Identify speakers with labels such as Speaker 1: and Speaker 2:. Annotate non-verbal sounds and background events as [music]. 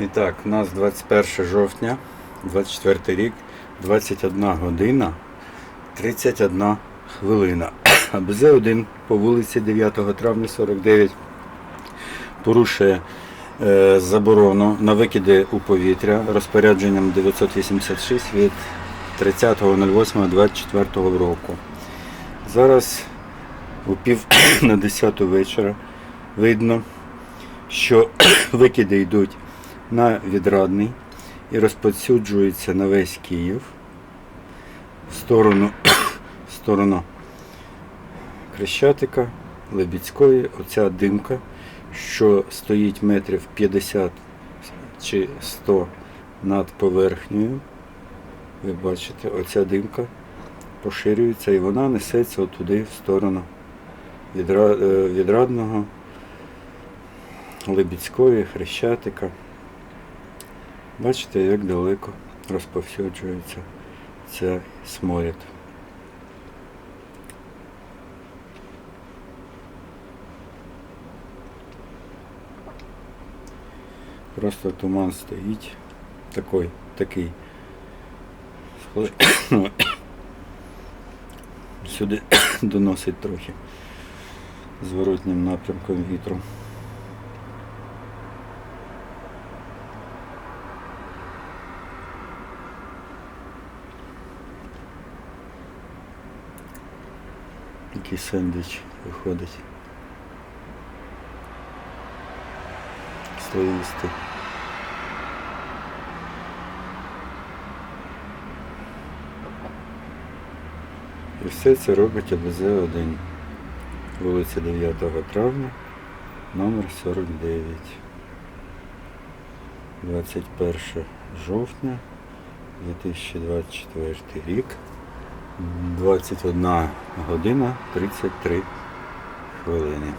Speaker 1: І так, у нас 21 жовтня, 24 рік, 21 година, 31 хвилина. [coughs] АБЗ-1 по вулиці 9 травня 49 порушує е, заборону на викиди у повітря розпорядженням 986 від 30.08.24 року. Зараз у пів [coughs] на 10 вечора видно, що [coughs] викиди йдуть на відрадний і розповсюджуються на весь Київ в сторону, [coughs] в сторону Хрещатика, Лебідської, оця димка, що стоїть метрів 50 чи 100 над поверхнею. Ви бачите, оця димка поширюється і вона несеться отуди в сторону е, відрадного, Лебідської, Хрещатика. Бачите, як далеко розповсюджується ця сморід. Просто туман стоїть. Такий, такий. [coughs] Сюди [coughs] доносить трохи зворотнім напрямком вітру. Такий сендвіч виходить. Слоїстий. І все це робить АБЗ-1. Вулиця 9 травня, номер 49. 21 жовтня 2024 рік. 21 година 33 хвилини.